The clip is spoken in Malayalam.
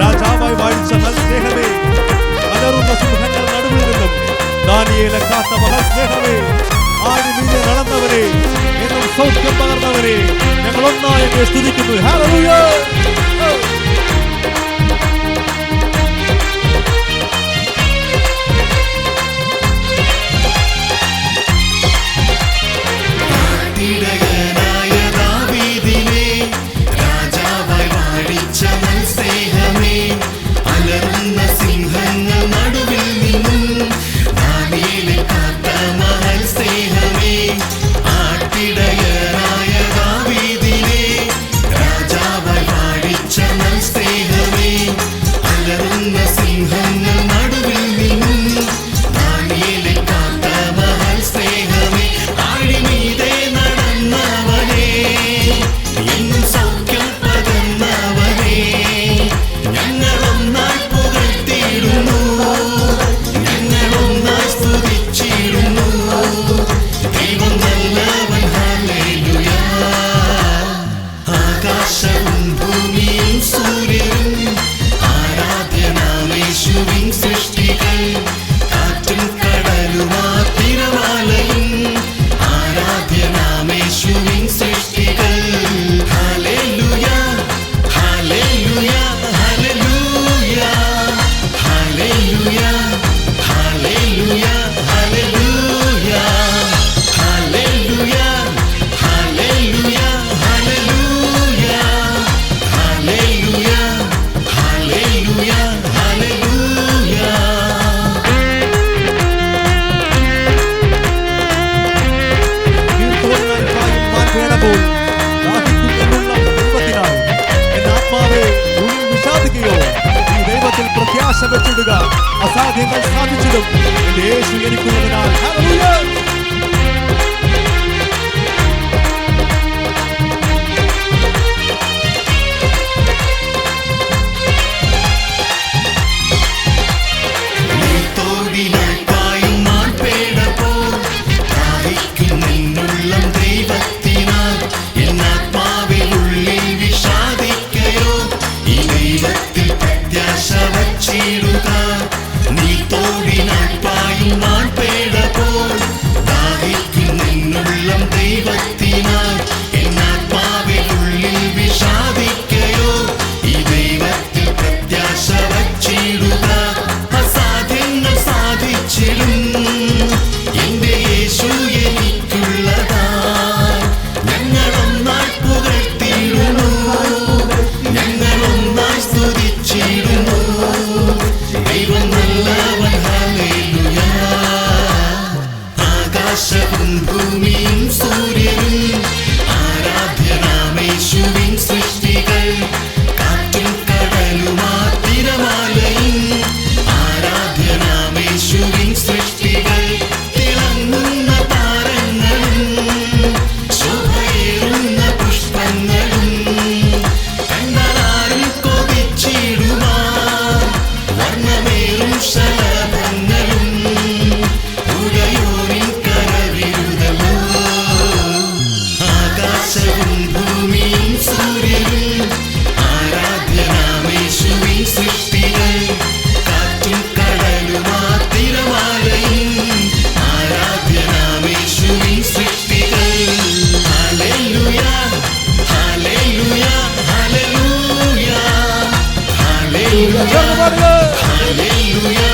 രാജാവായി വാഴിച്ച നല്ല സ്നേഹമേ അലറുന്ന സിംഹങ്ങളുടെ നടുവിൽ നിന്നും ദാനിയേലെ കാത്ത മഹാസ്നേഹമേ ആദ്യ മീനെ നടന്നവരെ എന്നും സൗഖ്യം പകർന്നവരെ ഞങ്ങൾ ഒന്നായി സ്തുതിക്കുന്നു. ഹാലൂയോ സ്നേഹമേ അസാധ്യങ്ങൾ സാധിച്ചതും യേശു എനിക്കുള്ളതിനാൽ. boo Jorge Borges. Aleluya.